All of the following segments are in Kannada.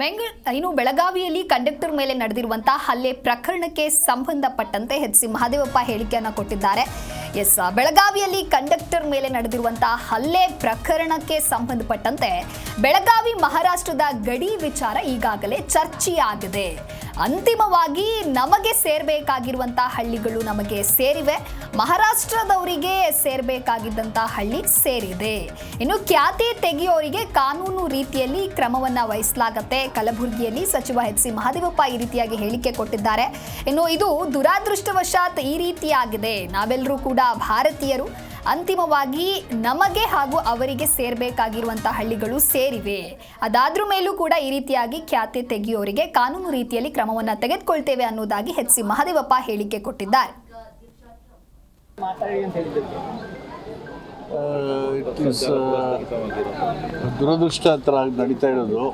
ಬೆಂಗಳ ಇನ್ನು ಬೆಳಗಾವಿಯಲ್ಲಿ ಕಂಡಕ್ಟರ್ ಮೇಲೆ ನಡೆದಿರುವಂತಹ ಹಲ್ಲೆ ಪ್ರಕರಣಕ್ಕೆ ಸಂಬಂಧಪಟ್ಟಂತೆ ಎಚ್ ಸಿ ಮಹಾದೇವಪ್ಪ ಹೇಳಿಕೆಯನ್ನು ಕೊಟ್ಟಿದ್ದಾರೆ. ಎಸ್, ಬೆಳಗಾವಿಯಲ್ಲಿ ಕಂಡಕ್ಟರ್ ಮೇಲೆ ನಡೆದಿರುವಂತಹ ಹಲ್ಲೆ ಪ್ರಕರಣಕ್ಕೆ ಸಂಬಂಧಪಟ್ಟಂತೆ ಬೆಳಗಾವಿ ಮಹಾರಾಷ್ಟ್ರದ ಗಡಿ ವಿಚಾರ ಈಗಾಗಲೇ ಚರ್ಚೆಯಾಗಿದೆ. ಅಂತಿಮವಾಗಿ ನಮಗೆ ಸೇರ್ಬೇಕಾಗಿರುವಂತಹ ಹಳ್ಳಿಗಳು ನಮಗೆ ಸೇರಿವೆ. ಮಹಾರಾಷ್ಟ್ರದವರಿಗೆ ಸೇರ್ಬೇಕಾಗಿದ್ದಂತಹ ಹಳ್ಳಿ ಸೇರಿದೆ. ಇನ್ನು ಖ್ಯಾತಿ ತೆಗೆಯೋರಿಗೆ ಕಾನೂನು ರೀತಿಯಲ್ಲಿ ಕ್ರಮವನ್ನ ವಹಿಸಲಾಗತ್ತೆ. ಕಲಬುರಗಿಯಲ್ಲಿ ಸಚಿವ ಎಚ್ ಸಿ ಮಹದೇವಪ್ಪ ಈ ರೀತಿಯಾಗಿ ಹೇಳಿಕೆ ಕೊಟ್ಟಿದ್ದಾರೆ. ಇನ್ನು ಇದು ದುರಾದೃಷ್ಟವಶಾತ್ ಈ ರೀತಿಯಾಗಿದೆ. ನಾವೆಲ್ಲರೂ ಕೂಡ ಭಾರತೀಯರು. ಅಂತಿಮವಾಗಿ ನಮಗೆ ಹಾಗೂ ಅವರಿಗೆ ಸೇರಬೇಕಾಗಿರುವಂತಹ ಹಳ್ಳಿಗಳು ಸೇರಿವೆ. ಅದಾದ್ರ ಮೇಲೂ ಕೂಡ ಈ ರೀತಿಯಾಗಿ ಖ್ಯಾತಿ ತೆಗೆಯೋರಿಗೆ ಕಾನೂನು ರೀತಿಯಲ್ಲಿ ಕ್ರಮವನ್ನ ತೆಗೆದುಕೊಳ್ತೇವೆ ಅನ್ನೋದಾಗಿ ಎಚ್ ಸಿ ಮಹದೇವಪ್ಪ ಹೇಳಿಕೆ ಕೊಟ್ಟಿದ್ದಾರೆ. ಇಟ್ ದುರದೃಷ್ಟ ಥರ ನಡೀತಾ ಇರೋದು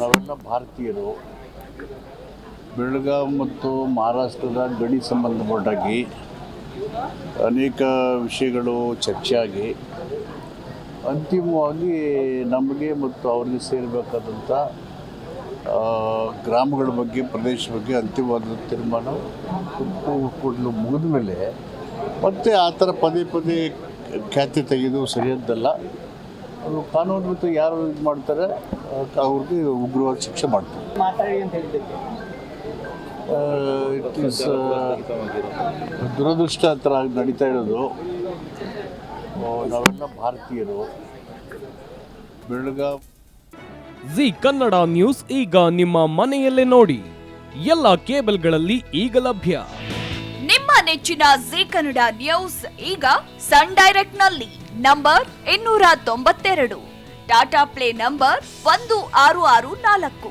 ನಾವೆಲ್ಲ ಭಾರತೀಯರು. ಬೆಳಗಾವಿ ಮತ್ತು ಮಹಾರಾಷ್ಟ್ರದ ಗಡಿ ಸಂಬಂಧಪಟ್ಟಾಗಿ ಅನೇಕ ವಿಷಯಗಳು ಚರ್ಚೆಯಾಗಿ ಅಂತಿಮವಾಗಿ ನಮಗೆ ಮತ್ತು ಅವರಿಗೆ ಸೇರಬೇಕಾದಂಥ ಗ್ರಾಮಗಳ ಬಗ್ಗೆ ಪ್ರದೇಶ ಬಗ್ಗೆ ಅಂತಿಮವಾದ ತೀರ್ಮಾನ ಕೂಡಲು ಮುಗಿದ ಮೇಲೆ ಮತ್ತೆ ಆ ಥರ ಪದೇ ಪದೇ ಖ್ಯಾತಿ ತೆಗೆದು ಸರಿಯದ್ದಲ್ಲ ಅದು ಕಾನೂನು ಮತ್ತು ಯಾರು ಇದು ಮಾಡ್ತಾರೆ, ಅವ್ರಿಗೆ ಉಗ್ರವಾದ ಶಿಕ್ಷೆ ಮಾಡ್ತಾರೆ. ಇಟ್ ಈಸ್ ದುರದೃಷ್ಟ ಥರ ನಡೀತಾ ಇರೋದು. ನಾವೆಲ್ಲ ಭಾರತೀಯರು. ಬೆಳಗಾವಿ ಜಿ ಕನ್ನಡ ನ್ಯೂಸ್ ಈಗ ನಿಮ್ಮ ಮನೆಯಲ್ಲೇ ನೋಡಿ. ಎಲ್ಲ ಕೇಬಲ್ಗಳಲ್ಲಿ ಈಗ ಲಭ್ಯ. ನಿಮ್ಮ ನೆಚ್ಚಿನ ಜಿ ಕನ್ನಡ ನ್ಯೂಸ್ ಈಗ ಸನ್ ಡೈರೆಕ್ಟ್ನಲ್ಲಿ ನಂಬರ್ ಇನ್ನೂರ ತೊಂಬತ್ತೆರಡು. ಟಾಟಾ ಪ್ಲೇ ನಂಬರ್ ಒಂದು ಆರು ಆರು ನಾಲ್ಕು.